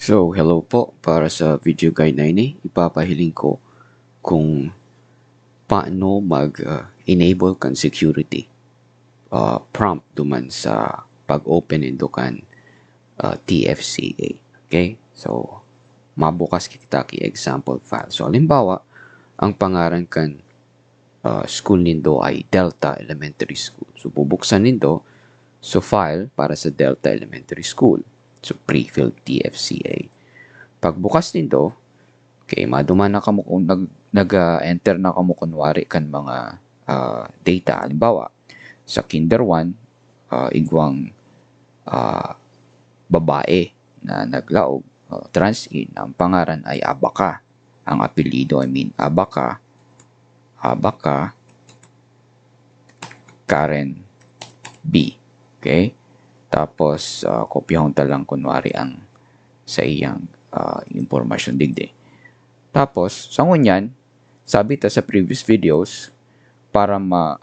So, hello po. Para sa video guide na ini, ipapahiling ko kung paano mag-enable kan security uh, prompt duman sa pag-open and kan uh, TFCA. Okay? So, mabukas kita ki example file. So, halimbawa, ang pangaran kan uh, school nindo ay Delta Elementary School. So, bubuksan nindo so file para sa Delta Elementary School. So, pre-filled TFCA. Pagbukas nito, okay, maduman na kamo kung nag, nag-enter na kamo kunwari kan mga uh, data. Halimbawa, sa Kinder 1, uh, igwang uh, babae na naglaog, uh, trans-in, ang pangaran ay Abaka. Ang apelido, I mean, Abaka, Abaka, Karen B. Okay? Tapos, uh, kopyahon talang kunwari ang sa iyang uh, impormasyon digdi. Tapos, sa ngunyan, sabi ta sa previous videos, para ma,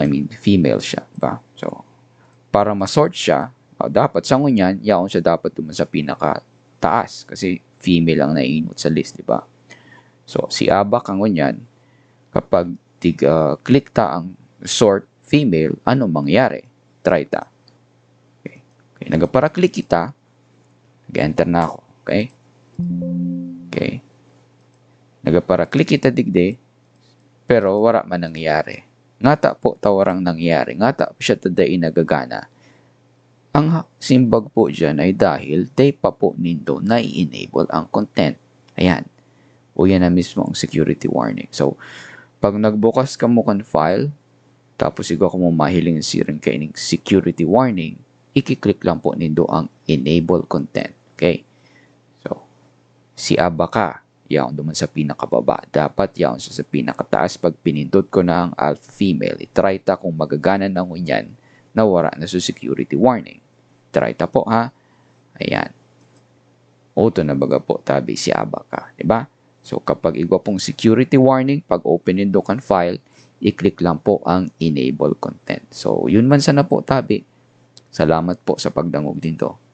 I mean, female siya, ba? So, para ma-sort siya, uh, dapat sa ngunyan, yaon siya dapat tuman sa pinaka taas kasi female ang naiinot sa list, di ba? So, si Aba kang ngunyan, kapag tig, click ta ang sort female, ano mangyari? Try ta. Okay, nagapara-click kita, nag-enter na ako. Okay? Okay. Nagapara-click kita digde, pero wala man nangyari. Ngata po tawarang nangyari. Ngata po siya taday nagagana. Ang simbag po dyan ay dahil day pa po nindo na i-enable ang content. Ayan. O yan na mismo ang security warning. So, pag nagbukas ka mo kan file, tapos ikaw ka mo mahiling siring kaining security warning, i-click lang po nindo ang enable content. Okay? So, si Aba ka, yaon duman sa pinakababa. Dapat yaon siya sa pinakataas. Pag pinindot ko na ang alpha female, itry ta kung magagana na ko yan na wala na sa security warning. Try ta po ha. Ayan. Auto na baga po tabi si Aba ka. Diba? So, kapag igwa pong security warning, pag open nindo kan file, i-click lang po ang enable content. So, yun man sana po tabi Salamat po sa pagdangog dito.